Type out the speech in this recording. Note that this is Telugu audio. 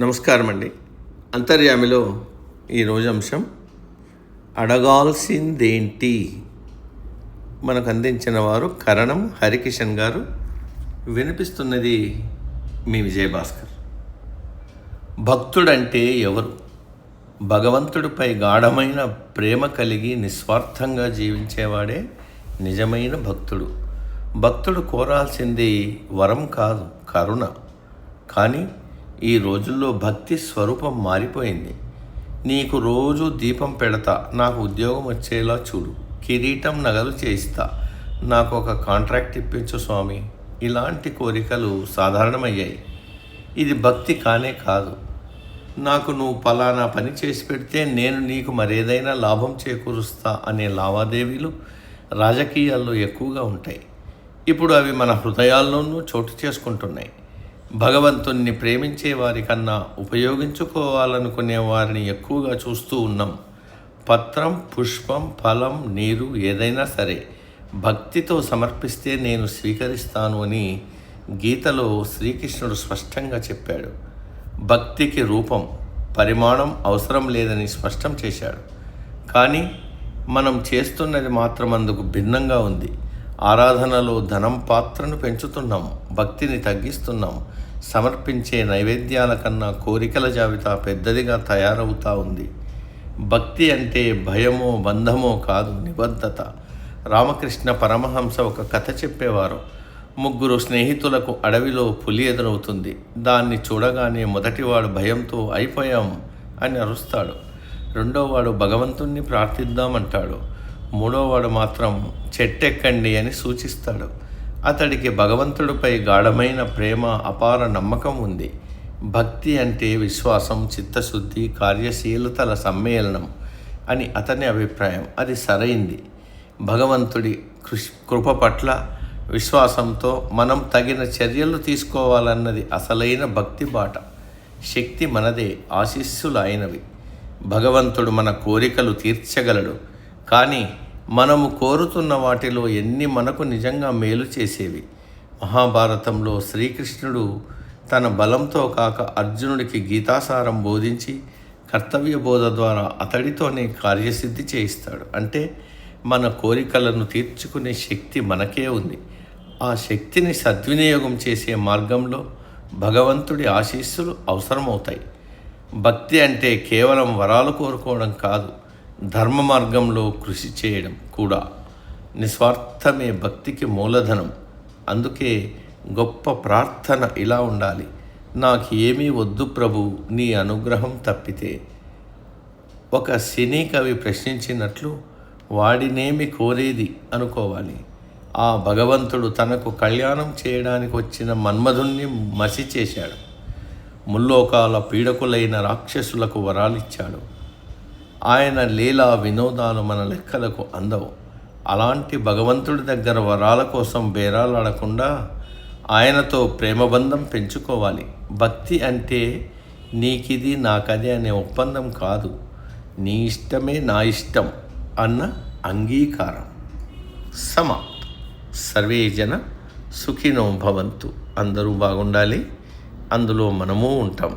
నమస్కారం అండి అంతర్యామిలో ఈరోజు అంశం అడగాల్సిందేంటి? మనకు అందించిన వారు కరణం హరికిషన్ గారు. వినిపిస్తున్నది మీ విజయభాస్కర్. భక్తుడంటే ఎవరు? భగవంతుడిపై గాఢమైన ప్రేమ కలిగి నిస్వార్థంగా జీవించేవాడే నిజమైన భక్తుడు. భక్తుడు కోరాల్సింది వరం కాదు కరుణ. కానీ ఈ రోజుల్లో భక్తి స్వరూపం మారిపోయింది. నీకు రోజు దీపం పెడతా నాకు ఉద్యోగం వచ్చేలా చూడు. కిరీటం నగలు చేయిస్తా. నాకు ఒక కాంట్రాక్ట్ ఇప్పించు స్వామి. ఇలాంటి కోరికలు సాధారణమయ్యాయి. ఇది భక్తి కానే కాదు. నాకు నువ్వు పలానా పని చేసి పెడితే నేను నీకు మరేదైనా లాభం చేకూరుస్తా అనే లావాదేవీలు రాజకీయాల్లో ఎక్కువగా ఉంటాయి. ఇప్పుడు అవి మన హృదయాల్లోనూ చోటు చేసుకుంటున్నాయి. భగవంతుణ్ణి ప్రేమించే వారి కన్నా ఉపయోగించుకోవాలనుకునే వారిని ఎక్కువగా చూస్తూ ఉన్నాం. పత్రం పుష్పం ఫలం నీరు ఏదైనా సరే భక్తితో సమర్పిస్తే నేను స్వీకరిస్తాను అని గీతలో శ్రీకృష్ణుడు స్పష్టంగా చెప్పాడు. భక్తికి రూపం పరిమాణం అవసరం లేదని స్పష్టం చేశాడు. కానీ మనం చేస్తున్నది మాత్రం అందుకు భిన్నంగా ఉంది. ఆరాధనలో ధనం పాత్రను పెంచుతున్నాం భక్తిని తగ్గిస్తున్నాం సమర్పించే నైవేద్యాల కన్నా కోరికల జాబితా పెద్దదిగా తయారవుతా ఉంది. భక్తి అంటే భయమో బంధమో కాదు నిబద్ధత. రామకృష్ణ పరమహంస ఒక కథ చెప్పేవారు. ముగ్గురు స్నేహితులకు అడవిలో పులి ఎదురవుతుంది. దాన్ని చూడగానే మొదటివాడు భయంతో అయిపోయాం అని అరుస్తాడు. రెండోవాడు భగవంతుణ్ణి ప్రార్థిద్దామంటాడు. మూడోవాడు మాత్రం చెట్టెక్కండి అని సూచిస్తాడు. అతడికి భగవంతుడిపై గాఢమైన ప్రేమ అపార నమ్మకం ఉంది. భక్తి అంటే విశ్వాసం చిత్తశుద్ధి కార్యశీలతల సమ్మేళనం అని అతని అభిప్రాయం. అది సరైంది. భగవంతుడి కృషి కృప పట్ల విశ్వాసంతో మనం తగిన చర్యలు తీసుకోవాలన్నది అసలైన భక్తి బాట. శక్తి మనదే ఆశీస్సులు అయినవి భగవంతుడు మన కోరికలు తీర్చగలడు. కానీ మనము కోరుతున్న వాటిలో ఎన్ని మనకు నిజంగా మేలు చేసేవి. మహాభారతంలో శ్రీకృష్ణుడు తన బలంతో కాక అర్జునుడికి గీతాసారం బోధించి కర్తవ్య బోధ ద్వారా అతడితోనే కార్యసిద్ధి చేయిస్తాడు. అంటే మన కోరికలను తీర్చుకునే శక్తి మనకే ఉంది. ఆ శక్తిని సద్వినియోగం చేసే మార్గంలో భగవంతుడి ఆశీస్సులు అవసరమవుతాయి. భక్తి అంటే కేవలం వరాలు కోరుకోవడం కాదు. ధర్మ మార్గంలో కృషి చేయడం కూడా నిస్వార్థమే భక్తికి మూలధనం. అందుకే గొప్ప ప్రార్థన ఇలా ఉండాలి. నాకు ఏమీ వద్దు ప్రభు నీ అనుగ్రహం తప్పితే. ఒక సినీ కవి ప్రశ్నించినట్లు వాడినేమి కోరేది అనుకోవాలి. ఆ భగవంతుడు తనకు కళ్యాణం చేయడానికి వచ్చిన మన్మధుణ్ణి మసి చేశాడు ముల్లోకాల పీడకులైన రాక్షసులకు వరాలిచ్చాడు. ఆయన లీలా వినోదాలు మన లెక్కలకు అందవు. అలాంటి భగవంతుడి దగ్గర వరాల కోసం బేరాలాడకుండా ఆయనతో ప్రేమబంధం పెంచుకోవాలి. భక్తి అంటే నీకిది నాకది అనే ఒప్పందం కాదు. నీ ఇష్టమే నా ఇష్టం అన్న అంగీకారం. సమ సర్వే జన సుఖినో భవంతు. అందరూ బాగుండాలి. అందులో మనము ఉంటాం.